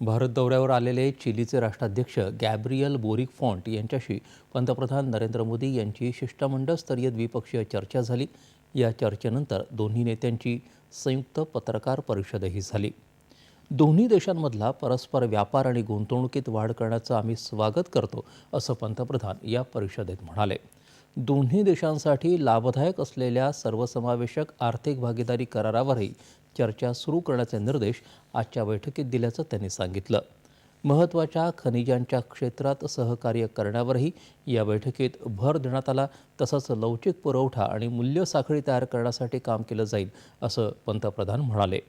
भारत दौऱ्यावर आलेले चिलीचे राष्ट्राध्यक्ष गॅब्रियल बोरिक फॉन्ट यांच्याशी पंतप्रधान नरेंद्र मोदी यांची शिष्टमंडळस्तरीय द्विपक्षीय चर्चा झाली. या चर्चेनंतर दोन्ही नेत्यांची संयुक्त पत्रकार परिषदही झाली. दोन्ही देशांमधला परस्पर व्यापार आणि गुंतवणुकीत वाढ करण्याचं आम्ही स्वागत करतो असं पंतप्रधान या परिषदेत म्हणाले. दोन्ही देशांसाठी लाभदायक असलेल्या सर्वसमावेशक आर्थिक भागीदारी करारावरही चर्चा सुरू करण्याचे निर्देश आजच्या बैठकीत दिल्याचं त्यांनी सांगितलं. महत्त्वाच्या खनिजांच्या क्षेत्रात सहकार्य करण्यावरही या बैठकीत भर देण्यात आला तसंच लवचिक पुरवठा आणि मूल्य साखळी तयार करण्यासाठी काम केलं जाईल असं पंतप्रधान म्हणाले.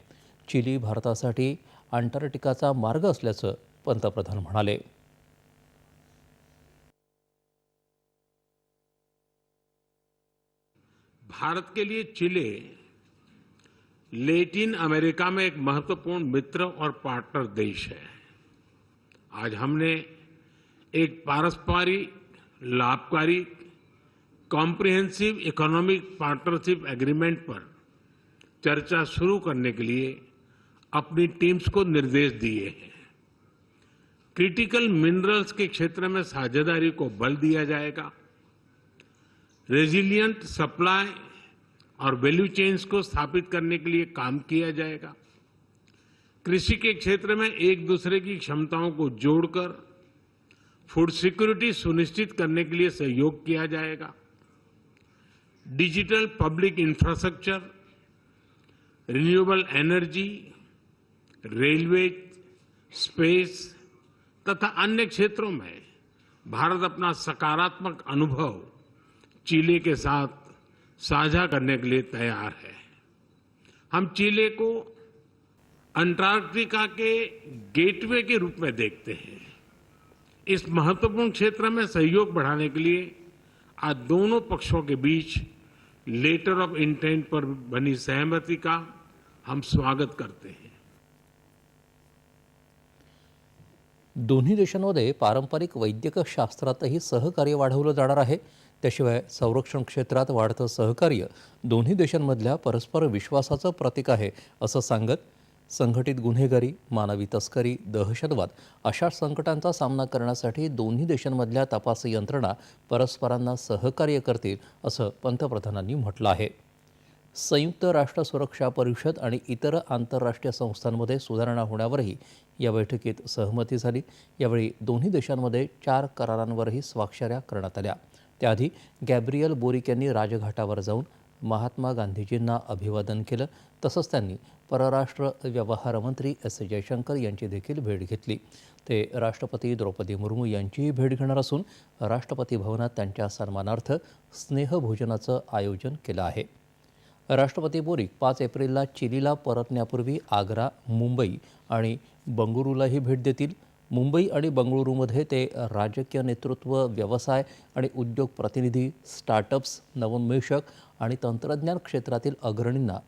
चिली भारतासाठी अंटार्क्टिकाचा मार्ग असल्याचं पंतप्रधान म्हणाले. भारत के लिए चिले, लेटिन अमेरिका में एक महत्वपूर्ण मित्र और पार्टनर देश है। आज हमने एक पारस्परिक, लाभकारी कॉम्प्रिहेंसिव इकोनॉमिक पार्टनरशिप एग्रीमेंट पर चर्चा शुरू करने के लिए अपनी टीम्स को निर्देश दिए हैं। क्रिटिकल मिनरल्स के क्षेत्र में साझेदारी को बल दिया जाएगा। रेजिलियंट सप्लाई और वैल्यू चेन्स को स्थापित करने के लिए काम किया जाएगा। कृषि के क्षेत्र में एक दूसरे की क्षमताओं को जोड़कर फ़ूड सिक्योरिटी सुनिश्चित करने के लिए सहयोग किया जाएगा। Digital public infrastructure renewable energy railway space तथा अन्य क्षेत्रों में भारत अपना सकारात्मक अनुभव चिले के साथ साझा करने के लिए तैयार है। हम चिले को अंटार्कटिका के गेटवे के रूप में देखते हैं। इस महत्वपूर्ण क्षेत्र में सहयोग बढ़ाने के लिए आज दोनों पक्षों के बीच लेटर ऑफ़ इंटेंट पर बनी सहमति का हम स्वागत करते हैं। दोन्ही देशांमध्ये पारंपरिक वैद्यक शास्त्रातही सहकार्य वाढवलं जाणार आहे. त्याशिवाय संरक्षण क्षेत्रात वाढतं सहकार्य दोन्ही देशांमधल्या परस्पर विश्वासाचं प्रतीक आहे असं सांगत संघटित गुन्हेगारी मानवी तस्करी दहशतवाद अशा संकटांचा सामना करण्यासाठी दोन्ही देशांमधल्या तपास यंत्रणा परस्परांना सहकार्य करतील असं पंतप्रधानांनी म्हटलं आहे. संयुक्त राष्ट्र सुरक्षा परिषद आणि इतर आंतरराष्ट्रीय संस्थांमध्ये सुधारणा होण्यावरही या बैठकीत सहमती झाली. यावेळी दोन्ही देशांमध्ये चार करारांवरही स्वाक्षऱ्या करण्यात आल्या. त्याआधी गॅब्रियल बोरिक यांनी राजघाटावर जाऊन महात्मा गांधीजींना अभिवादन केलं. तसंच त्यांनी परराष्ट्र व्यवहार मंत्री एस जयशंकर यांची देखील भेट घेतली. ते राष्ट्रपती द्रौपदी मुर्मू यांचीही भेट घेणार असून राष्ट्रपती भवनात त्यांच्या सन्मानार्थ स्नेहभोजनाचं आयोजन केलं आहे. राष्ट्रपती बोरिक पाच एप्रिलला चिलीला परतण्यापूर्वी आग्रा मुंबई आणि बंगळुरूलाही भेट देतील. मुंबई आणि बंगळुरूमध्ये ते राजकीय नेतृत्व व्यवसाय आणि उद्योग प्रतिनिधी स्टार्टअप्स नवोन्मेषक आणि तंत्रज्ञान क्षेत्रातील अग्रणींना